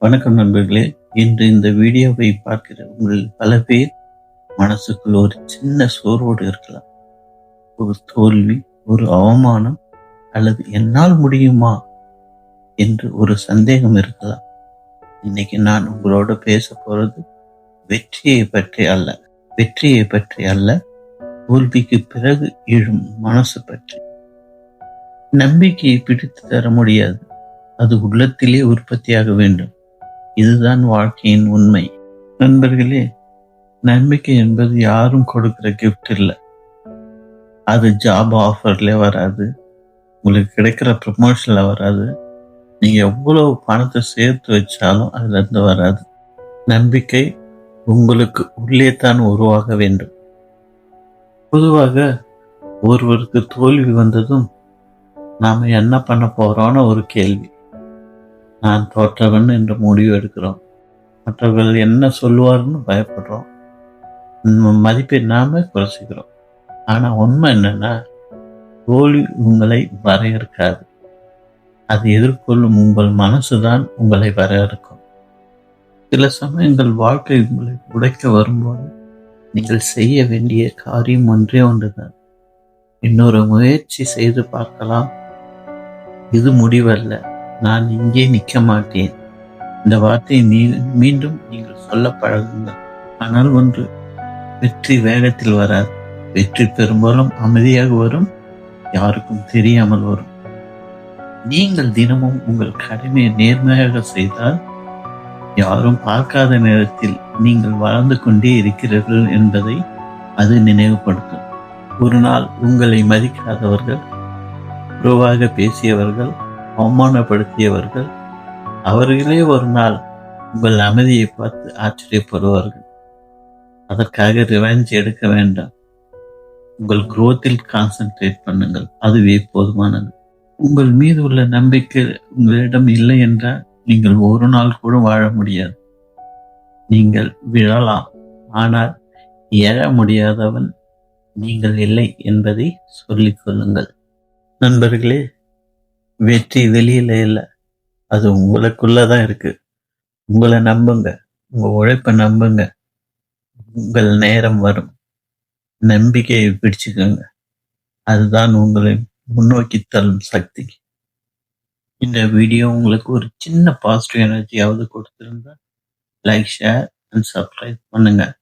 வணக்கம் நண்பர்களே. இன்று இந்த வீடியோவை பார்க்கிற உங்கள் பல பேர் மனசுக்குள் ஒரு சின்ன சோர்வோடு இருக்கலாம். ஒரு தோல்வி ஒரு அவமானம் அல்லது என்னால் முடியுமா என்று ஒரு சந்தேகம் இருக்கலாம். இன்னைக்கு நான் உங்களோட பேச போறது வெற்றியை பற்றி அல்ல. வெற்றியை பற்றி அல்ல. தோல்விக்கு பிறகு எழும் மனசு பற்றி. நம்பிக்கையை பிடித்து தர முடியாது. அது உள்ளத்திலே உற்பத்தியாக வேண்டும். இதுதான் வாழ்க்கையின் உண்மை. நண்பர்களே நம்பிக்கை என்பது யாரும் கொடுக்கிற கிஃப்ட் இல்லை. அது ஜாப் ஆஃபர்ல வராது. உங்களுக்கு கிடைக்கிற ப்ரமோஷனில் வராது. நீங்கள் எவ்வளோ பணத்தை சேர்த்து வச்சாலும் அதுலேருந்து வராது. நம்பிக்கை உங்களுக்கு உள்ளே தான் உருவாக வேண்டும். பொதுவாக ஒருவருக்கு தோல்வி வந்ததும் நாம் என்ன பண்ண போகிறோன்னு ஒரு கேள்வி. நான் தோற்றவன் என்று முடிவு எடுக்கிறோம். மற்றவர்கள் என்ன சொல்லுவார்னு பயப்படுறோம். மதிப்பை நாம குறைச்சிக்கிறோம். ஆனால் உண்மை என்னன்னா தோல்வி உங்களை வரையறுக்காது. அதை எதிர்கொள்ளும் உங்கள் மனசு தான் உங்களை வரையறுக்கும். சில சமயங்கள் வாழ்க்கை உங்களை உடைக்க வரும்போது நீங்கள் செய்ய வேண்டிய காரியம் ஒன்றே ஒன்றுதான். இன்னொரு முயற்சி செய்து பார்க்கலாம். இது முடிவல்ல. நான் இங்கே நிற்க மாட்டேன். இந்த வார்த்தையை நீ மீண்டும் நீங்கள் சொல்ல பழகுங்கள். ஆனால் ஒன்று வெற்றி வேகத்தில் வராது. வெற்றி பெரும்பாலும் அமைதியாக வரும். யாருக்கும் தெரியாமல் வரும். நீங்கள் தினமும் உங்கள் கடமையை நேர்மையாக செய்தால் யாரும் பார்க்காத நேரத்தில் நீங்கள் வளர்ந்து கொண்டே இருக்கிறீர்கள் என்பதை அது நினைவுபடுத்தும். ஒரு நாள் உங்களை மதிக்காதவர்கள் குருவாக பேசியவர்கள் அவமானப்படுத்தியவர்கள் அவர்களே ஒரு நாள் உங்கள் அமைதியை பார்த்து ஆச்சரியப்படுவார்கள். அதற்காக ரிவெஞ்ச் எடுக்க வேண்டாம். உங்கள் குரோத்தில் கான்சென்ட்ரேட் பண்ணுங்கள். அதுவே போதுமானது. உங்கள் மீது உள்ள நம்பிக்கை உங்களிடம் இல்லை என்றால் நீங்கள் ஒரு நாள் கூட வாழ முடியாது. நீங்கள் விழலாம். ஆனால் எழ முடியாதவன் நீங்கள் இல்லை என்பதை சொல்லிக் கொள்ளுங்கள். நண்பர்களே வெற்றி வெளியில இல்லை. அது உங்களுக்குள்ளதான் இருக்கு. உங்களை நம்புங்க. உங்க உழைப்பை நம்புங்க. உங்கள் நேரம் வரும். நம்பிக்கையை பிடிச்சுக்கோங்க. அதுதான் உங்களை முன்னோக்கி தள்ளும் சக்தி. இந்த வீடியோ உங்களுக்கு ஒரு சின்ன பாசிட்டிவ் எனர்ஜியாவது கொடுத்துருந்தா லைக் ஷேர் அண்ட் சப்ஸ்கிரைப் பண்ணுங்க.